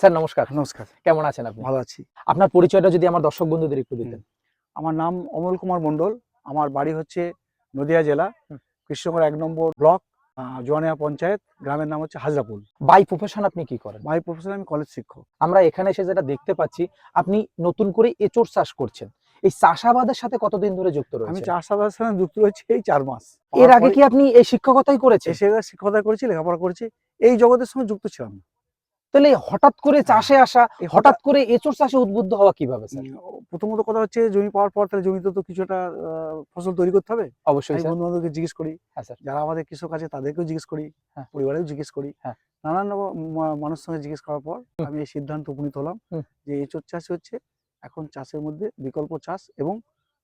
Sir নমস্কার। নমস্কার। কেমন আছেন আপনি? ভালো আছি। আপনার পরিচয়টা যদি আমার দর্শক বন্ধুদের একটু দিতেন। আমার নাম অমল কুমার মণ্ডল। আমার বাড়ি হচ্ছে নদিয়া জেলা হুম। কৃষ্ণনগর এক নম্বর ব্লক জোয়ানিয়া পঞ্চায়েত। গ্রামের নাম হচ্ছে হাজরাপুর। বাই প্রফেশন আপনি কি করেন? বাই প্রফেশন আমি কলেজ শিক্ষক। আমরা এখানে এসে যেটা দেখতে পাচ্ছি আপনি নতুন করে এচোর চাষ করছেন। এই চাষাবাদের সাথে কতদিন ধরে যুক্ত রয়েছে আমি চাষাবাদের সাথে যুক্ত রয়েছি এই চার মাস। এর আগে কি আপনি এই শিক্ষকতাই করেছেন? শিক্ষকতা করেছি লেখাপড়া করেছি। এই জগতের সঙ্গে যুক্ত ছিলাম। তাহলে হঠাৎ করে চাষে আসা হঠাৎ করে এচোর চাষে উদ্বুদ্ধ হওয়া কীভাবে স্যার? প্রথমত কথা হচ্ছে জমি পাওয়ার পর তাহলে জমিতে তো কিছু একটা ফসল তৈরি করতে হবে। অবশ্যই বন্ধু বান্ধবকে জিজ্ঞেস করি হ্যাঁ স্যার। যারা আমাদের কৃষক আছে তাদেরকেও জিজ্ঞেস করি হ্যাঁ। পরিবারেও জিজ্ঞেস করি। হ্যাঁ। নানান রকম মা- সঙ্গে জিজ্ঞেস করার পর আমি এই সিদ্ধান্ত উপনীত হলাম। যে এঁচোর চাষ হচ্ছে এখন চাষের মধ্যে বিকল্প চাষ এবং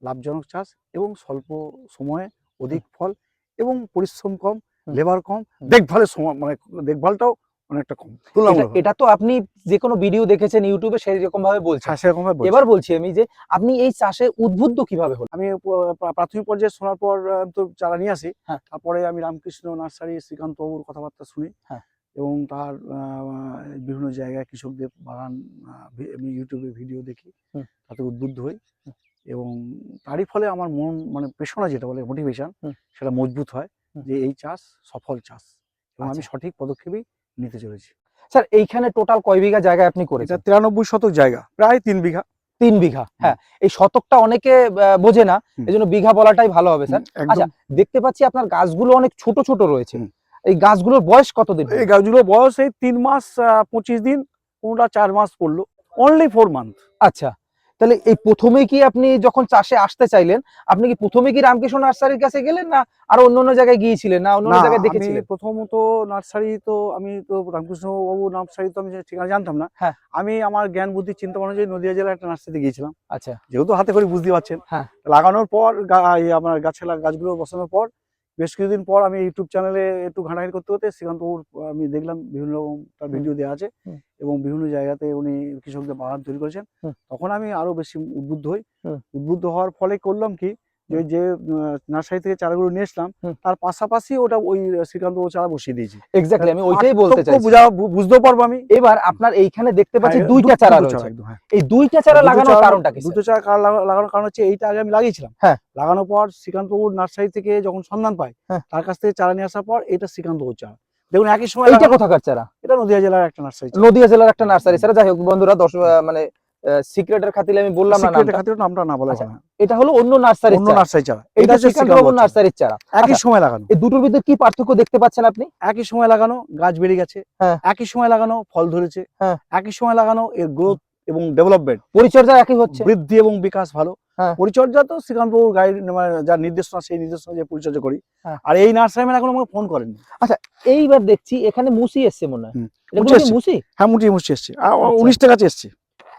লাভজনক চাষ এবং স্বল্প সময়ে অধিক ফল এবং পরিশ্রম কম। লেবার কম দেখভালের সময় মানে দেখভালটাও অনেকটা কম এটা- তো আপনি যে কোনো ভিডিও দেখেছেন ইউটিউবে সেই রকম ভাবে বলছেন হ্যাঁ, সেরকম ভাবে এবার বলছি আমি যে আপনি এই চাষে উদ্বুদ্ধ কীভাবে হলেন? আমি প্রাথমিক পর্যায়ে শোনার পর তো চারা নিয়ে আসি। হ্যাঁ। তারপরে আমি রামকৃষ্ণ নার্সারি শ্রীকান্ত বাবুর কথাবার্তা শুনি। হ্যাঁ। এবং তার বিভিন্ন জায়গায় কৃষকদের বাগান আমি ইউটিউবে ভিডিও দেখি। তাতে উদ্বুদ্ধ হই। এবং তারই ফলে আমার মন মানে পেশনা যেটা বলে মোটিভেশন সেটা মজবুত হয় যে এই চাষ সফল চাষ। এবং আমি আচ্ছা। সঠিক পদক্ষেপই নিতে চলেছি। স্যার এইখানে টোটাল কয় বিঘা জায়গায় আপনি করেছেন? তিরানব্বই শতক জায়গা প্রায় তিন বিঘা। তিন বিঘা হ্যাঁ। এই শতকটা অনেকে বোঝে না এই জন্য বিঘা বলাটাই ভালো হবে স্যার। আচ্ছা দেখতে পাচ্ছি আপনার গাছগুলো অনেক ছোট ছোট রয়েছে। এই গাছগুলোর বয়স কতদিন? এই গাছগুলো বয়স এই তিন মাস পঁচিশ দিন কোনটা চার মাস পড়ল। অনলি ফোর মান্থ আচ্ছা। তাহলে এই প্রথমে কি আপনি যখন চাষে আসতে চাইলেন আপনি কি প্রথমে কি রামকৃষ্ণ নার্সারির কাছে গেলেন না আর অন্য অন্য জায়গায় গিয়েছিলেন না অন্য জায়গায় দেখেছিলেন প্রথমত নার্সারি তো আমি তো রামকৃষ্ণ বাবু নার্সারি তো আমি ঠিকানা জানতাম না হ্যাঁ। আমি আমার জ্ঞান বুদ্ধি চিন্তা ভাবনা অনুযায়ী নদিয়া জেলার একটা নার্সারিতে গিয়েছিলাম আচ্ছা যেহেতু হাতে করে বুঝতে পারছেন হ্যাঁ। লাগানোর পর আমার গাছে গাছগুলো বসানোর পর বেশ কিছুদিন পর আমি ইউটিউব চ্যানেলে একটু ঘাটাঘাটি করতে করতে সেখান থেকে আমি দেখলাম বিভিন্ন রকম তার ভিডিও দেওয়া আছে এবং বিভিন্ন জায়গাতে উনি কৃষকদের বাগান তৈরি করেছেন। তখন আমি আরও বেশি উদ্বুদ্ধ হই। উদ্বুদ্ধ হওয়ার ফলে করলাম কি যে যে নার্সারি থেকে চারাগুলো নিয়ে এসলাম তার পাশাপাশি ওটা ওই শ্রীকান্ত চারা বসিয়ে দিয়েছি। এক্স্যাক্টলি আমি ওইটাই বলতে চাইছি। বুঝা বুঝতেও পারব আমি। এবার আপনার এইখানে দেখতে পাচ্ছি হ্যাঁ, দুইটা চারা রয়েছে। হ্যাঁ। এই দুইটা চারা লাগানোর কারণটা কি দুটো চারা লাগানোর কারণ হচ্ছে এইটা আগে আমি লাগিয়েছিলাম। হ্যাঁ। লাগানোর পর শ্রীকান্ত নার্সারি থেকে যখন সন্ধান পাই হ্যাঁ। তার কাছ থেকে চারা নিয়ে আসার পর এটা শ্রীকান্ত চারা। দেখুন একই সময় লাগানো- কোথাকার চারা? এটা নদিয়া জেলার একটা নার্সারি নদিয়া জেলার একটা নার্সারি। স্যার যাই হোক বন্ধুরা দর্শক মানে সিক্রেটের খাতিলে আমি বললাম না সিক্রেটের। খাতিরে নামটা না বলা আচ্ছা, না। এটা হলো অন্য নার্সারি অন্য নার্সারি চারা এটা হচ্ছে চারা। নার্সারির চারা একই আচ্ছা, সময় লাগানো এই দুটোর ভিতরে কি পার্থক্য দেখতে পাচ্ছেন আপনি একই সময় লাগানো গাছ বেড়ে গেছে হ্যাঁ। একই সময় লাগানো ফল ধরেছে হ্যাঁ। একই সময় লাগানো এর গ্রোথ এবং ডেভেলপমেন্ট পরিচর্যা একই হচ্ছে বৃদ্ধি এবং বিকাশ ভালো হ্যাঁ। পরিচর্যা তো শ্রীকান্ত বাবুর গাইড মানে যার নির্দেশনা সেই নির্দেশনা যে পরিচর্যা করি। আর এই নার্সারি ম্যান এখন আমাকে ফোন করেননি এইবার দেখছি এখানে মুসি এসছে মনে হয়। মুসি হ্যাঁ মুটি মুচি এসছে আচ্ছা। উনিশটা গাছ এসছে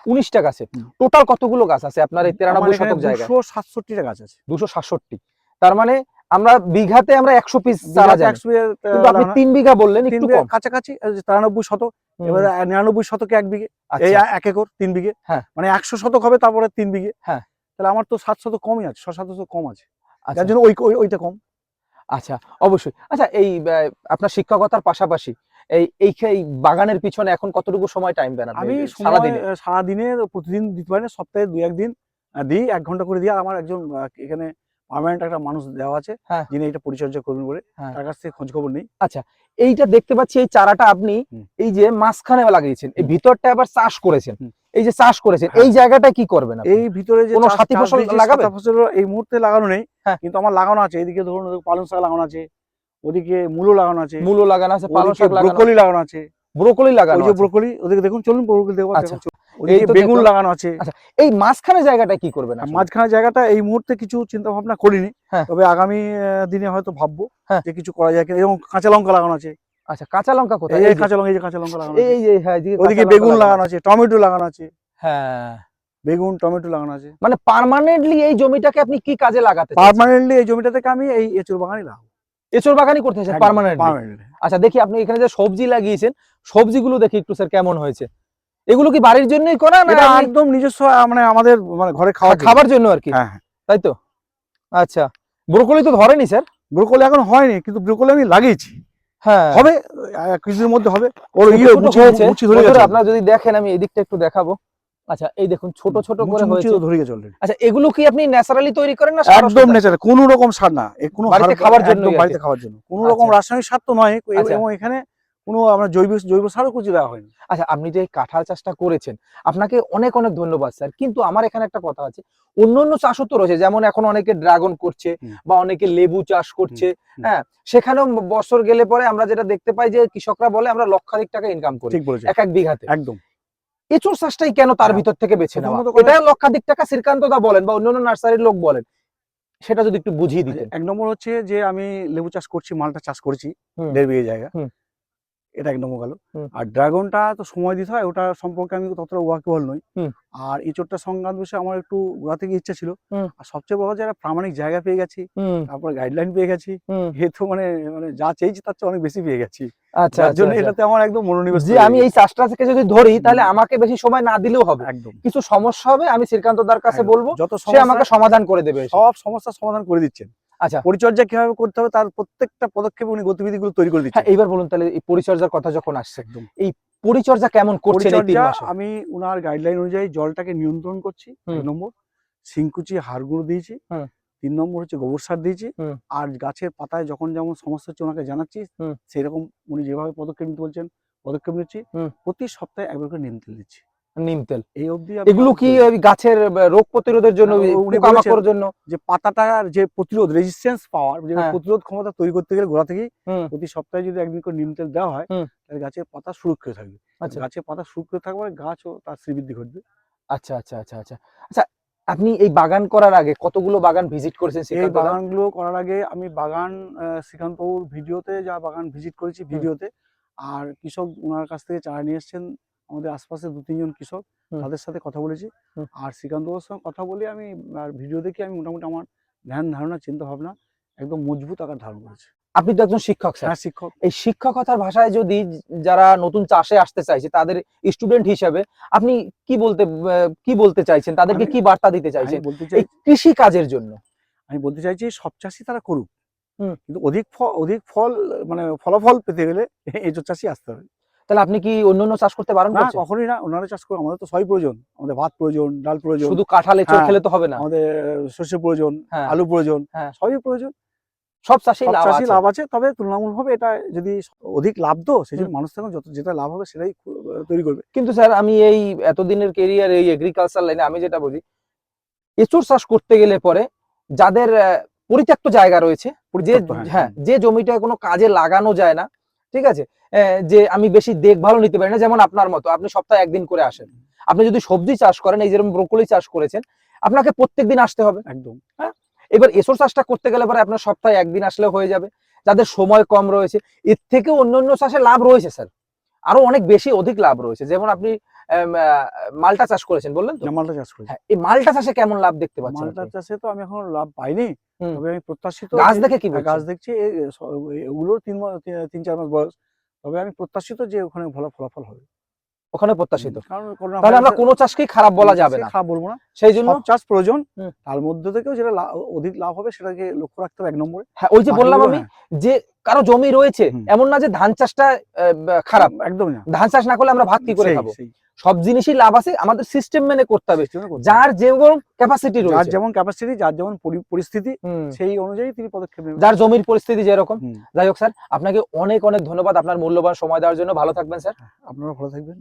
উনিশটা গাছে। টোটাল কতগুলো গাছ আছে? আপনার এই তিরানব্বই শতক জায়গায়? দুশো সাতষট্টিটা গাছ আছে। দুশো সাতষট্টি। তার মানে আমরা বিঘাতে আমরা একশো পিস চারা বিঘাতে জানি। 100 এর, আহ, কিন্তু আপনি তিন বিঘা বললেন একটু কম। কাছাকাছি তিরানব্বই শতক এবারে নিরানব্বই শতকে এক বিঘে এই আচ্ছা, এক একর তিন বিঘে। হ্যাঁ। মানে একশো শতক হবে তারপরে তিন বিঘে। হ্যাঁ। তাহলে আমার তো সাত শতক কমই আছে ছ সাত শতক কম আছে। আচ্ছা, যার জন্য ওই ওই- ওইটা কম। আচ্ছা অবশ্যই। আচ্ছা এই আপনার শিক্ষকতার পাশাপাশি এই এই বাগানের পিছনে এখন কতটুকু সময় টাইম দেন? আমি সারাদিনে সারাদিনে প্রতিদিন দিতে পারি সপ্তাহে দুই একদিন দিই এক ঘণ্টা করে দিই আর আমার একজন এখানে পার্মানেন্ট একটা মানুষ দেওয়া আছে হ্যাঁ। যিনি এটা পরিচর্যা করবেন বলে হ্যাঁ। তার কাছ থেকে খোঁজ খবর নেই আচ্ছা এইটা দেখতে পাচ্ছি এই চারাটা আপনি এই যে মাঝখানে লাগিয়েছেন এই ভিতরটা আবার চাষ করেছেন এই যে চাষ করেছেন হ্যাঁ। এই জায়গাটা কি করবেন এই ভিতরে যে কোনো সাথী ফসল? সাথী ফসল এই মুহূর্তে লাগানো নেই। কিন্তু আমার লাগানো আছে এদিকে ধরুন পালং শাক লাগানো আছে ওদিকে মূলো লাগানো আছে। মূলো লাগানো আছে পালং শাক লাগানো ব্রোকলি লাগানো আছে। ব্রোকলি লাগানো ওই যে আছে। ব্রোকলি ওদিকে দেখুন চলুন ব্রোকলি দেখব আচ্ছা। তো বেগুন লাগানো আছে। আচ্ছা, এই মাঝখানে জায়গাটা কি করবেন আসলে? মাঝখানে জায়গাটা এই মুহূর্তে কিছু চিন্তা ভাবনা করিনি হ্যাঁ। তবে আগামী দিনে হয়তো ভাববো হ্যাঁ। যে কিছু করা যায় কিনা। এবং কাঁচা লঙ্কা লাগানো আছে। আচ্ছা কাঁচা লঙ্কা কোথায়? এই এই কাঁচা লঙ্কা এই যে কাঁচা লঙ্কা লাগানো এই যে হ্যাঁ ওদিকে বেগুন লাগানো আছে। টমেটো লাগানো আছে। হ্যাঁ। বেগুন টমেটো লাগানো আছে। মানে পার্মানেন্টলি এই জমিটাকে আপনি কি কাজে লাগাতে? পার্মানেন্টলি এই জমিটা থেকে আমি এই এঁচুর বাগানই লাগাবো। এঁচড় বাগানই করতে চাচ্ছেন পার্মানেন্টলি পার্মানেন্টলি আচ্ছা দেখি আপনি এখানে যে সবজি লাগিয়েছেন সবজিগুলো দেখি একটু স্যার কেমন হয়েছে? এগুলো কি বাড়ির জন্যই করা না একদম নিজস্ব মানে আমাদের মানে ঘরে খাওয়া খাবার জন্য আর কি। হ্যাঁ হ্যাঁ। তাই তো? আচ্ছা ব্রোকলি তো ধরেনি স্যার? ব্রোকলি এখন হয়নি কিন্তু ব্রোকলি আমি লাগিয়েছি। হ্যাঁ। হবে আহ, কিছুদিনের মধ্যে হবে। ওর ইয়ে হয়েছে। আপনারা যদি দেখেন আমি এই দিকটা একটু দেখাবো। আচ্ছা এই দেখুন ছোট ছোট করে হয়েছে। ধরে গেছে already। আচ্ছা এগুলো কি আপনি ন্যাচারালি তৈরি করেন না একদম ন্যাচারাল কোনো রকম সার না। কোনো বাড়িতে আর কি। বাড়িতে খাওয়ার জন্য। কোনো রকম আচ্ছা। রাসায়নিক সার তো নয় আচ্ছা। এবং এখানে কোনো আমরা জৈব জৈব সারও কিছু দেওয়া হয়নি। আচ্ছা আপনি যে কাঁঠাল চাষটা করেছেন আপনাকে অনেক অনেক ধন্যবাদ স্যার। কিন্তু আমার এখানে একটা কথা আছে। অন্য অন্য চাষও তো রয়েছে যেমন এখন অনেকে ড্রাগন করছে বা অনেকে লেবু চাষ করছে হ্যাঁ? সেখানেও বছর গেলে পরে আমরা যেটা দেখতে পাই যে কৃষকরা বলে আমরা লক্ষাধিক টাকা ইনকাম করি। ঠিক বলেছেন। এক এক বিঘাতে। একদম। এঁচড় চাষটাই কেন তার হ্যাঁ, ভিতর থেকে বেছে নেওয়া? এটা লক্ষাধিক টাকা শ্রীকান্ত দা বলেন বা অন্যান্য নার্সারির লোক বলেন। সেটা যদি একটু বুঝিয়ে দিতেন। এক নম্বর হচ্ছে যে আমি লেবু চাষ করছি মালটা চাষ করছি। দেড় বিঘে জায়গা। এটা এক নম্বর গেল আর ড্রাগনটা তো সময় দিতে হয় ওটা সম্পর্কে আমি ততটা ওয়াকিবল নই। আর এঁচড়টা সংক্রান্ত বিষয়ে আমার একটু গোড়া থেকে ইচ্ছা ছিল। আর সবচেয়ে বড় যারা প্রামাণিক জায়গা পেয়ে গেছি তারপরে গাইডলাইন পেয়ে গেছি হুম। এ তো মানে মানে যা চেয়েছি তার চেয়ে অনেক বেশি পেয়ে গেছি। আচ্ছা আচ্ছা, জন্য আচ্ছা। এটাতে আমার একদম মনোনিবেশ যে আমি। এই চাষটা থেকে যদি ধরি তাহলে আমাকে বেশি সময় না দিলেও হবে। একদম। কিছু সমস্যা হবে আমি শ্রীকান্ত দার কাছে বলব যত সে আমাকে সমাধান করে দেবে সব সমস্যার সমাধান করে দিচ্ছেন। আচ্ছা। পরিচর্যা কীভাবে করতে হবে তার প্রত্যেকটা পদক্ষেপে উনি গতিবিধিগুলো তৈরি করে হ্যাঁ দিচ্ছেন এইবার বলুন তাহলে এই পরিচর্যার কথা যখন আসছে একদম। এই পরিচর্যা কেমন করছেন এই তিন মাসে? আমি উনার গাইডলাইন অনুযায়ী জলটাকে নিয়ন্ত্রণ করছি এক নম্বর। সিংকুচি হাড় গুঁড়ো দিয়েছি তিন নম্বর হচ্ছে গোবর সার দিয়েছি। আর গাছের পাতায় যখন যেমন সমস্যা হচ্ছে ওনাকে জানাচ্ছি সেরকম উনি যেভাবে পদক্ষেপ নিতে বলছেন পদক্ষেপ নিচ্ছি প্রতি সপ্তাহে একবার করে নিম তেল দিচ্ছি। নিম তেল। এই অবধি এগুলো কি ওই গাছের রোগ প্রতিরোধের জন্য পোকামাকড়ের জন্য? যে পাতাটার যে প্রতিরোধ রেজিস্ট্যান্স পাওয়ার যে হ্যাঁ। প্রতিরোধ ক্ষমতা তৈরি করতে গেলে গোড়া থেকেই। প্রতি সপ্তাহে যদি একদিন করে নিম তেল দেওয়া হয় তাহলে গাছের পাতা সুরক্ষিত থাকবে। আচ্ছা। গাছের পাতা সুরক্ষিত থাকবে মানে গাছও তার শ্রীবৃদ্ধি ঘটবে। আচ্ছা আচ্ছা আচ্ছা আচ্ছা। আচ্ছা আপনি এই বাগান করার আগে কতগুলো বাগান ভিজিট করেছেন এই? বাগানগুলো করার আগে আমি বাগান শ্রীকান্তবাবুর ভিডিওতে যা বাগান ভিজিট করেছি ভিডিওতে আর কৃষক ওনার কাছ থেকে চারা নিয়ে এসছেন আমাদের আশপাশে দু তিনজন কৃষক তাদের সাথে কথা বলেছি। আর শ্রীকান্তবাবুর সঙ্গে কথা বলে আমি আর ভিডিও দেখে আমি মোটামুটি আমার ধ্যান ধারণা চিন্তা ভাবনা একদম মজবুত আকার ধারণ করেছে। আপনি তো একজন শিক্ষক স্যার। হ্যাঁ শিক্ষক। এই শিক্ষকতার ভাষায় যদি যারা নতুন চাষে আসতে চাইছে তাদের স্টুডেন্ট হিসেবে আপনি কি বলতে কি বলতে চাইছেন? তাদেরকে কি বার্তা দিতে চাইছেন? বলতে এই কৃষি কাজের জন্য। আমি বলতে চাইছি সব চাষি তারা করুক। কিন্তু অধিক ফল অধিক ফল মানে ফলাফল পেতে গেলে এজোর চাষি আসতে হবে। তাহলে আপনি কি অন্যান্য চাষ করতে পারেন না কখনোই না ওনারা চাষ করে আমাদের তো সবই প্রয়োজন আমাদের ভাত প্রয়োজন ডাল প্রয়োজন শুধু কাঁঠাল এঁচড় হ্যাঁ, খেলে তো হবে না। আমাদের শস্য প্রয়োজন হ্যাঁ। আলু প্রয়োজন হ্যাঁ। সবই প্রয়োজন। সব চাষি লাভ আছে। লাভ আছে তবে তুলনামূলকভাবে এটা যদি অধিক লাভ তো সেই জন্য মানুষ তখন যত যেটা লাভ হবে সেটাই তৈরি করবে। কিন্তু স্যার আমি এই এতদিনের কেরিয়ার এই এগ্রিকালচার লাইনে আমি যেটা বুঝি এঁচড় চাষ করতে গেলে পরে যাদের পরিত্যক্ত জায়গা রয়েছে যে হ্যাঁ। যে জমিটা কোনো কাজে লাগানো যায় না ঠিক আছে? যে আমি বেশি দেখভালও নিতে পারি না যেমন আপনার মতো। আপনি সপ্তাহে একদিন করে আসেন। আপনি যদি সবজি চাষ করেন এই যেরকম ব্রোকলি চাষ করেছেন আপনাকে প্রত্যেক দিন আসতে হবে। একদম। হ্যাঁ? এবার এসর চাষটা করতে গেলে পরে আপনার সপ্তাহে একদিন আসলে হয়ে যাবে। যাদের সময় কম রয়েছে এর থেকে অন্য অন্য চাষে লাভ রয়েছে স্যার। আরও অনেক বেশি অধিক লাভ রয়েছে। যেমন আপনি মালটা চাষ করেছেন বললেন তো? মালটা চাষ করি হ্যাঁ এই মালটা চাষে কেমন লাভ দেখতে পাচ্ছেন মালটা চাষে তো আমি এখন লাভ পাইনি তবে আমি প্রত্যাশিত গাছ দেখে কি হ্যাঁ, গাছ দেখছি এগুলোর তিন তিন- চার মাস বয়স তবে আমি প্রত্যাশিত যে ওখানে ভালো ফলাফল হবে। ওখানে প্রত্যাশিত? তাহলে আমরা কোনো চাষকেই খারাপ বলা যাবে না। খারাপ বলব না। সেই জন্য চাষ প্রয়োজন তার মধ্যে থেকেও যেটা অধিক লাভ হবে সেটাকে লক্ষ্য রাখতে হবে এক নম্বরে। হ্যাঁ ওই যে বললাম আমি যে কারও জমি রয়েছে এমন না যে ধান চাষটা খারাপ। একদম না। ধান চাষ না করলে আমরা ভাত কি করে খাব? সব জিনিসই লাভ আছে আমাদের সিস্টেম মেনে করতে হবে। যার যেমন ক্যাপাসিটি যার যেমন ক্যাপাসিটি যার যেমন পরিস্থিতি সেই অনুযায়ী তিনি পদক্ষেপ নেবেন। যার জমির পরিস্থিতি যেরকম। যাই হোক স্যার আপনাকে অনেক অনেক ধন্যবাদ আপনার মূল্যবান সময় দেওয়ার জন্য। ভালো থাকবেন স্যার। আপনারা ভালো থাকবেন।